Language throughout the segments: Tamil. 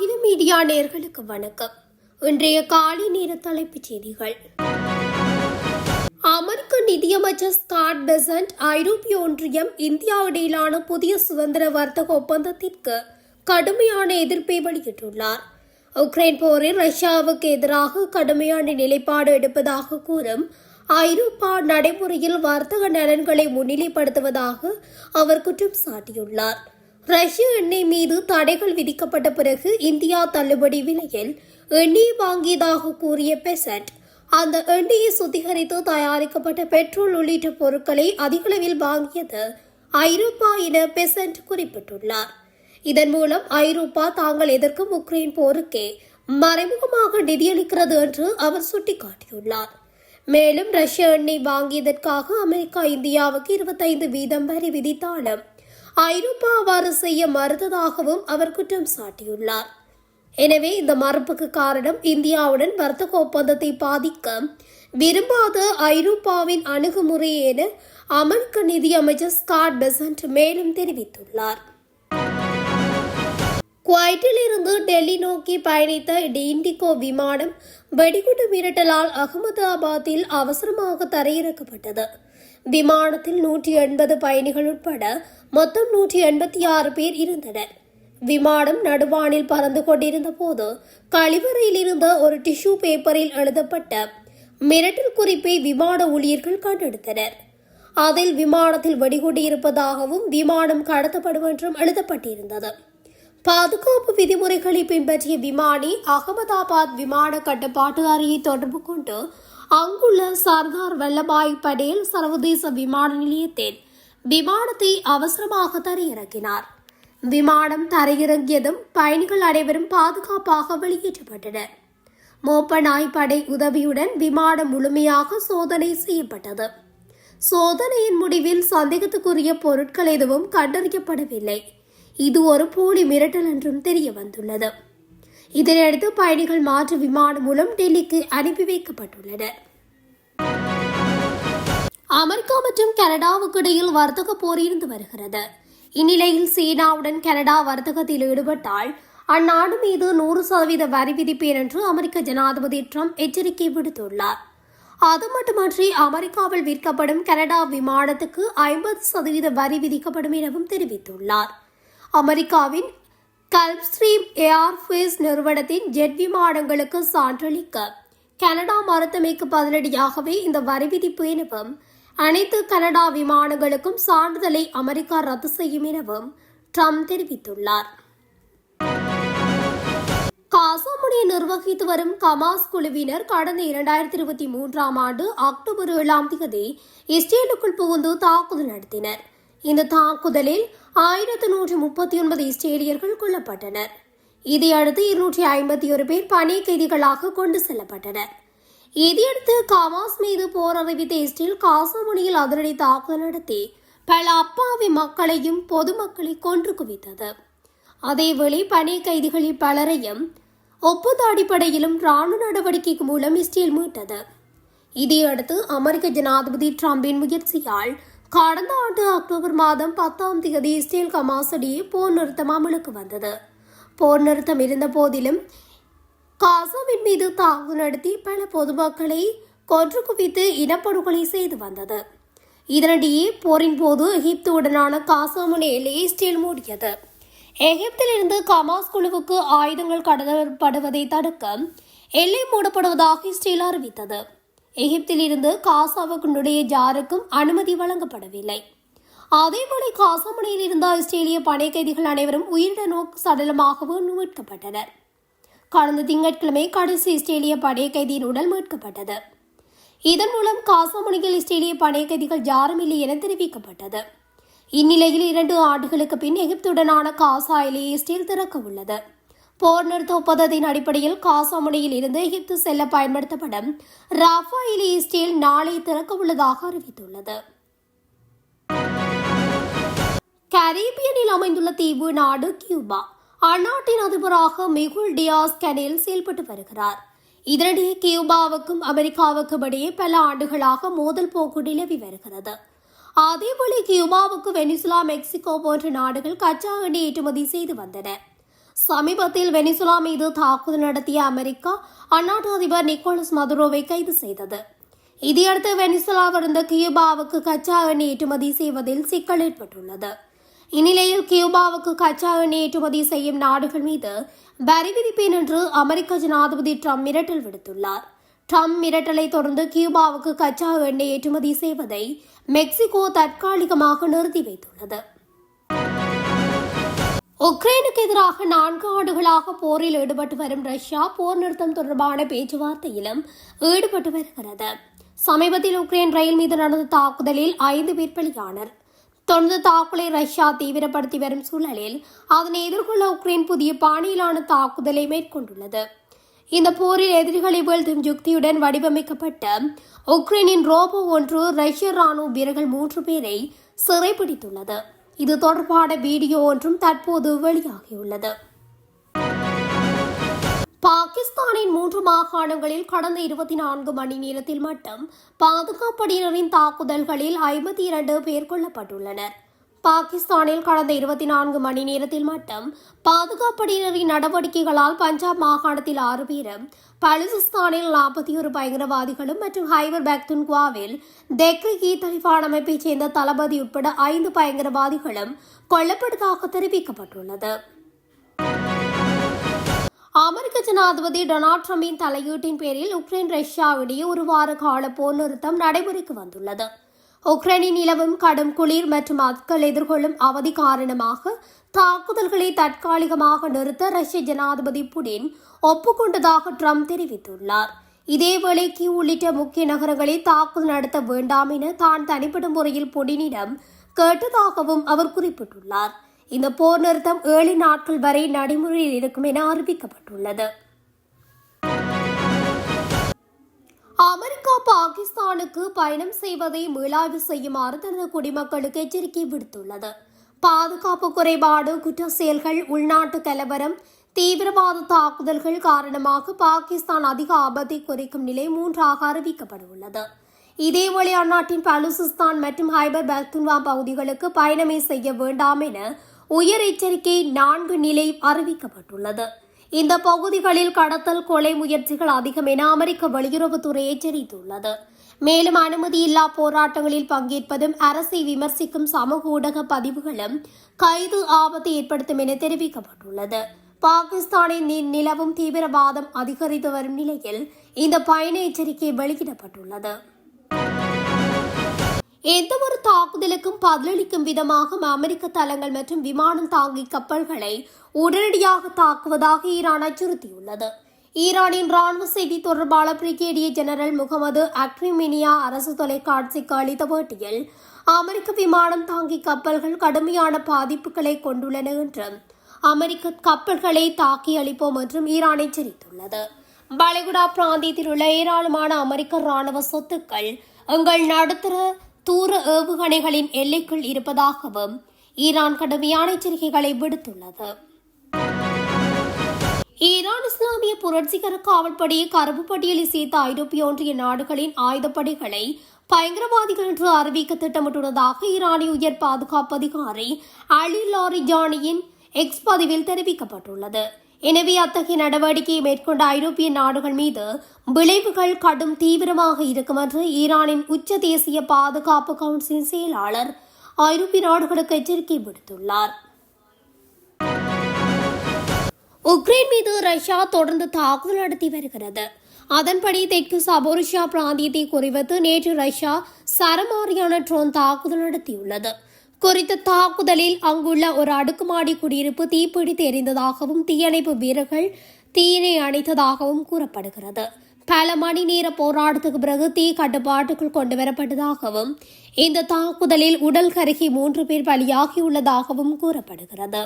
அகில மீடியா நேர்களுக்கு வணக்கம். இன்றைய காலை நேர தலைப்புச் செய்திகள். அமெரிக்க நிதியமைச்சர் ஸ்காட் பெசன்ட் ஐரோப்பிய ஒன்றியம் இந்தியா இடையிலான புதிய சுதந்திர வர்த்தக ஒப்பந்தத்திற்கு கடுமையான எதிர்ப்பை வெளியிட்டுள்ளார். உக்ரைன் போரில் ரஷ்யாவுக்கு எதிராக கடுமையான நிலைப்பாடு எடுப்பதாக கூறும் ஐரோப்பா நடைமுறையில் வர்த்தக நலன்களை முன்னிலைப்படுத்துவதாக அவர் குற்றம் சாட்டியுள்ளார். ரஷ்ய எண்ணெய் மீது தடைகள் விதிக்கப்பட்ட பிறகு இந்தியா தள்ளுபடி விலையில் எண்ணெய் வாங்கியதாக கூறிய பெசட் அந்த எண்ணெயை சுத்திகரித்து தயாரிக்கப்பட்ட பெட்ரோல் உள்ளிட்ட பொருட்களை அதிகளவில் வாங்கியது ஐரோப்பா என பெசன்ட் குறிப்பிட்டுள்ளார். இதன் மூலம் ஐரோப்பா தாங்கள் எதிர்க்கும் உக்ரைன் போருக்கே மறைமுகமாக நிதியளிக்கிறது என்று அவர் சுட்டிக்காட்டியுள்ளார். மேலும் ரஷ்ய எண்ணெய் வாங்கியதற்காக அமெரிக்கா இந்தியாவுக்கு இருபத்தைந்து வீதம் வரி விதித்தாலும் ஐரோப்பா அவ்வாறு செய்ய மறுத்ததாகவும் அவர் குற்றம் சாட்டியுள்ளார். எனவே இந்த மறுப்புக்கு காரணம் இந்தியாவுடன் வர்த்தக ஒப்பந்தத்தை பாதிக்க விரும்பாத ஐரோப்பாவின் அணுகுமுறை என அமெரிக்க நிதியமைச்சர் ஸ்காட் பெசன்ட் மேலும் தெரிவித்துள்ளார். குவைட்டிலிருந்து டெல்லி நோக்கி பயணித்த இண்டிகோ விமானம் வெடிகுண்டு மிரட்டலால் அகமதாபாத்தில் அவசரமாக தரையிறக்கப்பட்டது. விமானத்தில் நூற்றி எண்பது பயணிகள் உட்பட மொத்தம் நூற்றி எண்பத்தி ஆறு பேர் இருந்தனர். விமானம் நடுவானில் பறந்து கொண்டிருந்த போது கழிவறையில் இருந்த ஒரு டிஷ்யூ பேப்பரில் எழுதப்பட்ட மிரட்டல் குறிப்பை விமான ஊழியர்கள் கண்டெடுத்தனர். அதில் விமானத்தில் வெடிகுண்டு இருப்பதாகவும் விமானம் கடத்தப்படும் என்றும் எழுதப்பட்டிருந்தது. பாதுகாப்பு விதிமுறைகளை பின்பற்றிய விமானி அகமதாபாத் விமான கட்டுப்பாட்டு அறையை தொடர்பு கொண்டு அங்குள்ள சர்தார் வல்லபாய் படேல் சர்வதேச விமான நிலையத்தில் விமானத்தை அவசரமாக தரையிறக்கினார். விமானம் தரையிறங்கியதும் பயணிகள் அனைவரும் பாதுகாப்பாக வெளியேற்றப்பட்டனர். மோப்ப நாய்ப்படை உதவியுடன் விமானம் முழுமையாக சோதனை செய்யப்பட்டது. சோதனையின் முடிவில் சந்தேகத்துக்குரிய பொருட்கள் எதுவும் கண்டறியப்படவில்லை. இது ஒரு போலி மிரட்டல் என்றும் தெரிய வந்துள்ளது இதனையடுத்து பயணிகள் மாற்று விமானம் மூலம் டெல்லிக்கு அனுப்பி வைக்கப்பட்டுள்ளனர். அமெரிக்கா மற்றும் கனடாவுக்கு இடையில் வர்த்தக போர் இருந்து வருகிறது. இந்நிலையில் சீனாவுடன் கனடா வர்த்தகத்தில் ஈடுபட்டால் அந்நாடு மீது நூறு சதவீத வரி விதிப்பேன் என்று அமெரிக்க ஜனாதிபதி ட்ரம்ப் எச்சரிக்கை விடுத்துள்ளார். அது மட்டுமன்றி அமெரிக்காவில் விற்கப்படும் கனடா விமானத்துக்கு ஐம்பது சதவீத வரி விதிக்கப்படும் எனவும் தெரிவித்துள்ளார். அமெரிக்காவின் கல்ஸ்ட்ரீம் ஏர்ஃபேஸ் நிறுவனத்தின் ஜெட் விமானங்களுக்கு சான்றளிக்க கனடா மறுத்தமைக்கு பதிலடியாகவே இந்த வரி விதிப்பு எனவும் அனைத்து கனடா விமானங்களுக்கும் சான்றிதழை அமெரிக்கா ரத்து செய்யும் எனவும் ட்ரம்ப் தெரிவித்துள்ளார். காசாமுடியை நிர்வகித்து வரும் கமாஸ் குழுவினர் கடந்த இரண்டாயிரத்தி இருபத்தி மூன்றாம் ஆண்டு அக்டோபர் ஏழாம் தேதி இஸ்ரேலுக்குள் புகுந்து தாக்குதல் நடத்தினர். இந்த தாக்குதலில் ஆயிரத்து நூற்றி முப்பத்தி ஒன்பது இஸ்ரேலியர்கள் கொல்லப்பட்டனர். இதையடுத்து இருநூற்றி ஐம்பத்தி ஒரு பேர் பணி கைதிகளாக கொண்டு செல்லப்பட்டனர். இதையடுத்து கமாஸ் மீது போர் அறிவித்த இஸ்ரேல் காசாமுனியில் அதிரடி தாக்குதல் நடத்தி பல அப்பாவி மக்களையும் பொதுமக்களை கொன்று குவித்தது. அதேவேளை பணி கைதிகளில் பலரையும் ஒப்பந்த அடிப்படையிலும் ராணுவ நடவடிக்கை மூலம் இஸ்ரேல் மீட்டது. இதையடுத்து அமெரிக்க ஜனாதிபதி டிரம்பின் முயற்சியால் கடந்த ஆண்டு அக்டோபர் மாதம் பத்தாம் தேதி இஸ்ரேல் கமாஸ் இடையே போர் நிறுத்தம் அமலுக்கு வந்தது. போர் நிறுத்தம் இருந்த போதிலும் காசாவின் மீது தாக்கு நடத்தி பல பொதுமக்களை கொன்று குவித்து இனப்படுகொலை செய்து வந்தது. இதனிடையே போரின் போது எகிப்துடனான காசாமுனை எல்லையை இஸ்ரேல் மூடியது. எகிப்திலிருந்து கமாஸ் குழுவுக்கு ஆயுதங்கள் கடத்தப்படுவதை தடுக்க எல்லை மூடப்படுவதாக இஸ்ரேல் அறிவித்தது. எகிப்திலிருந்து காசாவுக்கு நுழைய யாருக்கும் அனுமதி வழங்கப்படவில்லை. அதேபோல காசாமுனையில் இருந்த இஸ்ரேலிய படை கைதிகள் அனைவரும் உயிரிழ நோக்கு சடலமாகவும் மீட்கப்பட்டனர். கடந்த திங்கட்கிழமை கடைசி இஸ்ரேலிய படை கைதியின் உடல் மீட்கப்பட்டது. இதன் மூலம் காசாமுனையில் இஸ்ரேலிய படை கைதிகள் யாரும் இல்லை என தெரிவிக்கப்பட்டது. இந்நிலையில் இரண்டு ஆண்டுகளுக்கு பின் எகிப்துடனான காசா எல்லையை இஸ்ரேல் திறக்க உள்ளது. போர் நிறுத்த ஒப்பந்தத்தின் அடிப்படையில் காசா முனையில் இருந்து எகிப்து செல்ல பயன்படுத்தப்படும் ராஃபா எல்லை இஸ்ரேல் நாளை திறக்க உள்ளதாக அறிவித்துள்ளது. கரீபியனில் அமைந்துள்ள தீவு நாடு கியூபா. அந்நாட்டின் அதிபராக மெகுல் டியாஸ் கனேல் செயல்பட்டு வருகிறார். இதனிடையே கியூபாவுக்கும் அமெரிக்காவுக்கும் இடையே பல ஆண்டுகளாக மோதல் போக்கு நிலவி வருகிறது. அதேபோல கியூபாவுக்கு வெனிசுலா மெக்சிகோ போன்ற நாடுகள் கச்சா எண்ணெய் ஏற்றுமதி செய்து வந்தன. சமீபத்தில் வெனிசுலா மீது தாக்குதல் நடத்திய அமெரிக்கா அந்நாட்டு அதிபர் நிக்கோலஸ் மதுரோவை கைது செய்தது. இதையடுத்து வெனிசுலாவிலிருந்து கியூபாவுக்கு கச்சா எண்ணெய் ஏற்றுமதி செய்வதில் சிக்கல் ஏற்பட்டுள்ளது. இந்நிலையில் கியூபாவுக்கு கச்சா எண்ணெய் ஏற்றுமதி செய்யும் நாடுகள் மீது வரி விதிப்பேன் என்று அமெரிக்க ஜனாதிபதி ட்ரம்ப் மிரட்டல் விடுத்துள்ளார். ட்ரம்ப் மிரட்டலை தொடர்ந்து கியூபாவுக்கு கச்சா எண்ணெய் ஏற்றுமதி செய்வதை மெக்சிகோ தற்காலிகமாக நிறுத்தி வைத்துள்ளது. உக்ரைனுக்கு எதிராக நான்கு ஆண்டுகளாக போரில் ஈடுபட்டு வரும் ரஷ்யா போர் நிறுத்தம் தொடர்பான பேச்சுவார்த்தையிலும் ஈடுபட்டு வருகிறது. சமீபத்தில் உக்ரைன் ரயில் மீது நடந்த தாக்குதலில் ஐந்து பேர் பலியானர். தொடர்ந்து தாக்குதலை ரஷ்யா தீவிரப்படுத்தி வரும் சூழலில் அதனை எதிர்கொள்ள உக்ரைன் புதிய பாணியிலான தாக்குதலை மேற்கொண்டுள்ளது. இந்த போரில் எதிரிகளை வீழ்த்தும் யுக்தியுடன் வடிவமைக்கப்பட்ட உக்ரைனின் ரோபோ ஒன்று ரஷ்ய ராணுவ வீரர்கள் மூன்று பேரை சிறைப்பிடித்துள்ளது இது தொடர்பான வீடியோ ஒன்றும் தற்போது வெளியாகியுள்ளது. மூன்று மாகாணங்களில் கடந்த இருபத்தி நான்கு மணி நேரத்தில் மட்டும் பாதுகாப்படையினரின் தாக்குதல்களில் ஐம்பத்தி இரண்டு பேர் கொல்லப்பட்டுள்ளனர். பாகிஸ்தானில் கடந்த இருபத்தி நான்கு மணி நேரத்தில் மட்டும் பாதுகாப்படையினரின் நடவடிக்கைகளால் பஞ்சாப் மாகாணத்தில் ஆறு பேரும் பலுசிஸ்தானில் நாற்பத்தி ஒரு பயங்கரவாதிகளும் மற்றும் ஹைபர் பேக்துன்குவாவில் தெக்ரிகி தலிபான் அமைப்பைச் சேர்ந்த தளபதி உட்பட ஐந்து பயங்கரவாதிகளும் கொல்லப்பட்டதாக தெரிவிக்கப்பட்டுள்ளது. அமெரிக்க ஜனாதிபதி டொனால்ட் ட்ரம்பின் தலையீட்டின் பேரில் உக்ரைன் ரஷ்யா இடையே ஒரு வார கால போர் நிறுத்தம் நடைமுறைக்கு வந்துள்ளது. உக்ரைனின் நிலவும் கடும் குளிர் மற்றும் மக்கள் எதிர்கொள்ளும் அவதி காரணமாக தாக்குதல்களை தற்காலிகமாக நிறுத்த ரஷ்ய ஜனாதிபதி புடின் ஒப்புக்கொண்டதாக ட்ரம்ப் தெரிவித்துள்ளார். இதேவேளை கியூ உள்ளிட்ட முக்கிய நகரங்களில் தாக்குதல் நடத்த வேண்டாம் என தான் தனிப்பட்ட முறையில் புடினிடம் கேட்டதாகவும் அவர் குறிப்பிட்டுள்ளார். இந்த போர் நிறுத்தம் ஏழு நாட்கள் வரை நடைமுறையில் இருக்கும் என அறிவிக்கப்பட்டுள்ளது. அமெரிக்கா பாகிஸ்தானுக்கு பயணம் செய்வதை மீளாய்வு செய்யுமாறு தனது குடிமக்களுக்கு எச்சரிக்கை விடுத்துள்ளது. பாதுகாப்பு குறைபாடு குற்ற செயல்கள் உள்நாட்டு கலவரம் தீவிரவாத தாக்குதல்கள் காரணமாக பாகிஸ்தான் அதிக ஆபத்தை குறைக்கும் நிலை மூன்றாக அறிவிக்கப்படவுள்ளது இதேவேளை அந்நாட்டின் பலுசிஸ்தான் மற்றும் ஹைபர் பக்துன்வா பகுதிகளுக்கு பயணமே செய்ய வேண்டாம் என உயர் எச்சரிக்கை நான்கு நிலை அறிவிக்கப்பட்டுள்ளது. இந்த பகுதிகளில் கடத்தல் கொலை முயற்சிகள் அதிகம் என அமெரிக்க வெளியுறவுத்துறை எச்சரித்துள்ளது. மேலும் அனுமதியில்லா போராட்டங்களில் பங்கேற்பதும் அரசை விமர்சிக்கும் சமூக ஊடக பதிவுகளும் கைது ஆபத்தை ஏற்படுத்தும் என தெரிவிக்கப்பட்டுள்ளது. பாகிஸ்தானின் நிலவும் தீவிரவாதம் அதிகரித்து வரும் நிலையில் இந்த பயண எச்சரிக்கை வெளியிடப்பட்டுள்ளது. எந்த ஒரு தாக்குதலுக்கும் பதிலளிக்கும் விதமாக அமெரிக்க தளங்கள் மற்றும் விமானம் தாங்கி கப்பல்களை உடனடியாக தாக்குவதாக ஈரான் அச்சுறுத்தியுள்ளது. ஈரானின் ராணுவ செய்தி தொடர்பாளர் பிரிகேடியர் ஜெனரல் முகமது அக்ரிமினியா அரசு தொலைக்காட்சிக்கு அளித்த பேட்டியில் அமெரிக்க விமானம் தாங்கி கப்பல்கள் கடுமையான பாதிப்புகளை கொண்டுள்ளன என்றும் அமெரிக்க கப்பல்களை தாக்கி அளிப்போம் என்றும் ஈரான் எச்சரித்துள்ளது. வளைகுடா பிராந்தியத்தில் உள்ள ஏராளமான அமெரிக்க ராணுவ சொத்துக்கள் எங்கள் நடுத்தர தூர ஏவுகணைகளின் எல்லைக்குள் இருப்பதாகவும் ஈரான் கடுமையான எச்சரிக்கைகளை விடுத்துள்ளது. ஈரான் இஸ்லாமிய புரட்சிகர காவல்படையை கருப்பு பட்டியலில் சேர்த்த ஐரோப்பிய ஒன்றிய நாடுகளின் ஆயுதப்படைகளை பயங்கரவாதிகள் என்று அறிவிக்க திட்டமிட்டுள்ளதாக ஈரானிய உயர் பாதுகாப்பு அதிகாரி அலி லாரிஜானியின் எக்ஸ் பதிவில் தெரிவிக்கப்பட்டுள்ளது. எனவே அத்தகைய நடவடிக்கையை மேற்கொண்ட ஐரோப்பிய நாடுகள் மீது விளைவுகள் கடும் தீவிரமாக இருக்கும் என்று ஈரானின் உச்ச தேசிய பாதுகாப்பு கவுன்சிலின் செயலாளர் ஐரோப்பிய நாடுகளுக்கு எச்சரிக்கை விடுத்துள்ளார். உக்ரைன் மீது ரஷ்யா தொடர்ந்து தாக்குதல் நடத்தி வருகிறது. அதன்படி தெற்கு சபோரிஷா பிராந்தியத்தை குறிவைத்து நேற்று ரஷ்யா சரமாரியான ட்ரோன் தாக்குதல் நடத்தியுள்ளது. குறித்த தாக்குதலில் அங்குள்ள ஒரு அடுக்குமாடி குடியிருப்பு தீப்பிடித்து எரிந்ததாகவும் தீயணைப்பு வீரர்கள் தீயினை அணைத்ததாகவும் கூறப்படுகிறது. பல மணி நேர போராட்டத்துக்கு பிறகு தீ கட்டுப்பாட்டுக்குள் கொண்டு வரப்பட்டதாகவும் இந்த தாக்குதலில் உடல் கருகி மூன்று பேர் பலியாகியுள்ளதாகவும் கூறப்படுகிறது.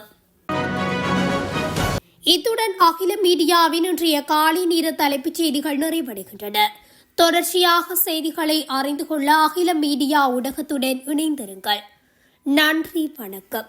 இத்துடன் அகில மீடியாவின் இன்றைய காலை நேர தலைப்புச் செய்திகள் நிறைவடைகின்றன. தொடர்ச்சியாக செய்திகளை அறிந்து கொள்ள அகில மீடியா ஊடகத்துடன் இணைந்திருங்கள். நன்றி வணக்கம்.